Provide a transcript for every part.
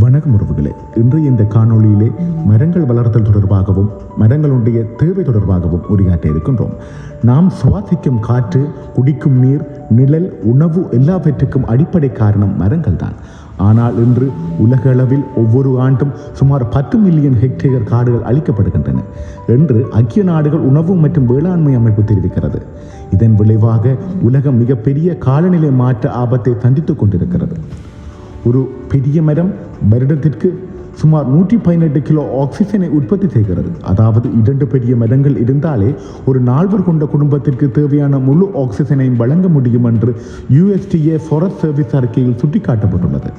வணக்கம் உறவுகளே. இன்று இந்த காணொளியிலே மரங்கள் வளர்த்தல் தொடர்பாகவும் மரங்களுடைய தேவை தொடர்பாகவும் உரையாற்ற இருக்கின்றோம். நாம் சுவாசிக்கும் காற்று குடிக்கும் நீர் நிழல் உணவு எல்லாவற்றுக்கும் அடிப்படை காரணம் மரங்கள் தான் ஆனால் இன்று உலக அளவில் ஒவ்வொரு ஆண்டும் சுமார் பத்து மில்லியன் ஹெக்டேயர் காடுகள் அழிக்கப்படுகின்றன. என்று ஐக்கிய நாடுகள் உணவு மற்றும் வேளாண்மை அமைப்பு தெரிவிக்கிறது. இதன் விளைவாக உலகம் மிகப்பெரிய காலநிலை மாற்ற ஆபத்தை சந்தித்துக் கொண்டிருக்கிறது. ஒரு பெரிய மரம் வருடத்திற்கு சுமார் நூற்றி பதினெட்டு கிலோ ஆக்சிஜனை உற்பத்தி செய்கிறது. அதாவது இரண்டு பெரிய மரங்கள் இருந்தாலே ஒரு நால்வர் கொண்ட குடும்பத்திற்கு தேவையான முழு ஆக்சிஜனையும் வழங்க முடியும் என்று யுஎஸ்டிஏ ஃபாரஸ்ட் சர்வீஸ் அறிக்கையில் சுட்டிக்காட்டப்பட்டுள்ளது.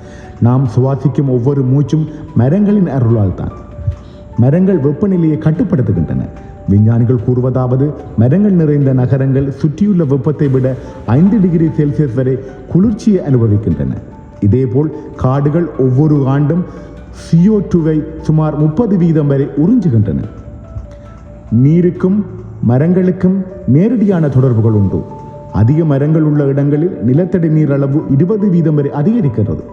நாம் சுவாசிக்கும் ஒவ்வொரு மூச்சும் மரங்களின் அருளால் தான். மரங்கள் வெப்பநிலையை கட்டுப்படுத்துகின்றன. விஞ்ஞானிகள் கூறுவதாவது மரங்கள் நிறைந்த நகரங்கள் சுற்றியுள்ள வெப்பத்தை விட ஐந்து டிகிரி செல்சியஸ் வரை குளிர்ச்சியை அனுபவிக்கின்றன. இதேபோல் காடுகள் ஒவ்வொரு ஆண்டும் சிஓ டூவை சுமார் முப்பது வீதம் வரை உறிஞ்சுகின்றன. நீருக்கும் மரங்களுக்கும் நேரடியான தொடர்புகள் உண்டு. அதிக மரங்கள் உள்ள இடங்களில் நிலத்தடி நீர் அளவு இருபது வீதம் வரை அதிகரிக்கிறது.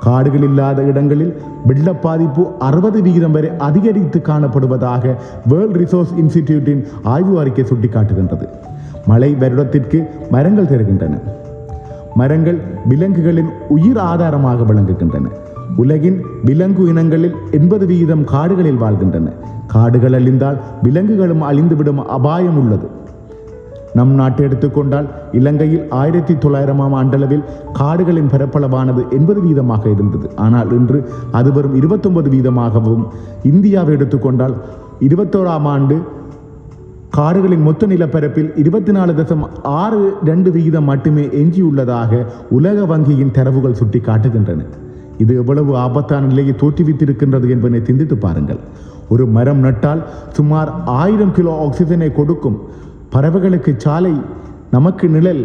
காடுகள் இல்லாத இடங்களில் வெள்ள பாதிப்பு அறுபது வீதம் வரை அதிகரித்து காணப்படுவதாக வேர்ல்ட் ரிசோர்ஸ் இன்ஸ்டிடியூட்டின் ஆய்வு அறிக்கை சுட்டிக்காட்டுகின்றது. மழை வருடத்திற்கு மரங்கள் தருகின்றன. மரங்கள் விலங்குகளின் உயிர் ஆதாரமாக விளங்குகின்றன. உலகின் விலங்கு இனங்களில் எண்பது வீதம் காடுகளில் வாழ்கின்றன. காடுகள் அழிந்தால் விலங்குகளும் அழிந்துவிடும் அபாயம் உள்ளது. நம் நாட்டை எடுத்துக்கொண்டால் இலங்கையில் ஆயிரத்தி தொள்ளாயிரமாம் ஆண்டளவில் காடுகளின் பரப்பளவானது எண்பது வீதமாக இருந்தது. ஆனால் இன்று அது வரும் இருபத்தொன்பது வீதமாகவும் இந்தியாவை எடுத்துக்கொண்டால் இருபத்தோராம் ஆண்டு காடுகளின் மொத்த நிலப்பரப்பில் இருபத்தி நாலு தசம் ஆறு ரெண்டு விகிதம் மட்டுமே எஞ்சியுள்ளதாக உலக வங்கியின் தரவுகள் சுட்டி காட்டுகின்றன இது எவ்வளவு ஆபத்தான நிலையை தோற்றுவித்திருக்கின்றது என்பதை சிந்தித்து பாருங்கள். ஒரு மரம் நட்டால் சுமார் ஆயிரம் கிலோ ஆக்சிஜனை கொடுக்கும். பறவைகளுக்கு சாலை நமக்கு நிழல்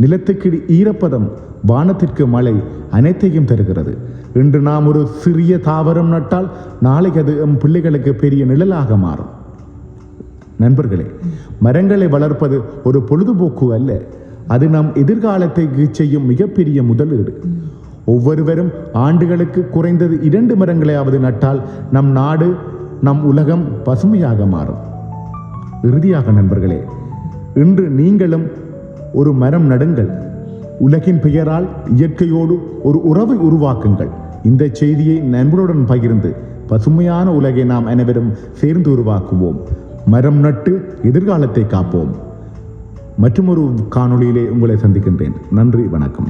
நிலத்துக்கு ஈரப்பதம் வானத்திற்கு மழை அனைத்தையும் தருகிறது. இன்று நாம் ஒரு சிறிய தாவரம் நட்டால் நாளை அது எம் பிள்ளைகளுக்கு பெரிய நிழலாக மாறும். நண்பர்களே மரங்களை வளர்ப்பது ஒரு பொழுதுபோக்கு அல்ல. அது நம் எதிர்காலத்தை செய்யும் மிகப்பெரிய முதலீடு. ஒவ்வொருவரும் ஆண்டுகளுக்கு குறைந்தது இரண்டு மரங்களையாவது நட்டால் நம் நாடு நம் உலகம் பசுமையாக மாறும். இறுதியாக நண்பர்களே இன்று நீங்களும் ஒரு மரம் நடுங்கள். உலகின் பெயரால் இயற்கையோடு ஒரு உறவை உருவாக்குங்கள். இந்த செய்தியை நண்பருடன் பகிர்ந்து பசுமையான உலகை நாம் அனைவரும் சேர்ந்து உருவாக்குவோம். மரம் நட்டு எதிர்காலத்தை காப்போம். மற்றொரு காணொளியிலே உங்களை சந்திக்கின்றேன். நன்றி வணக்கம்.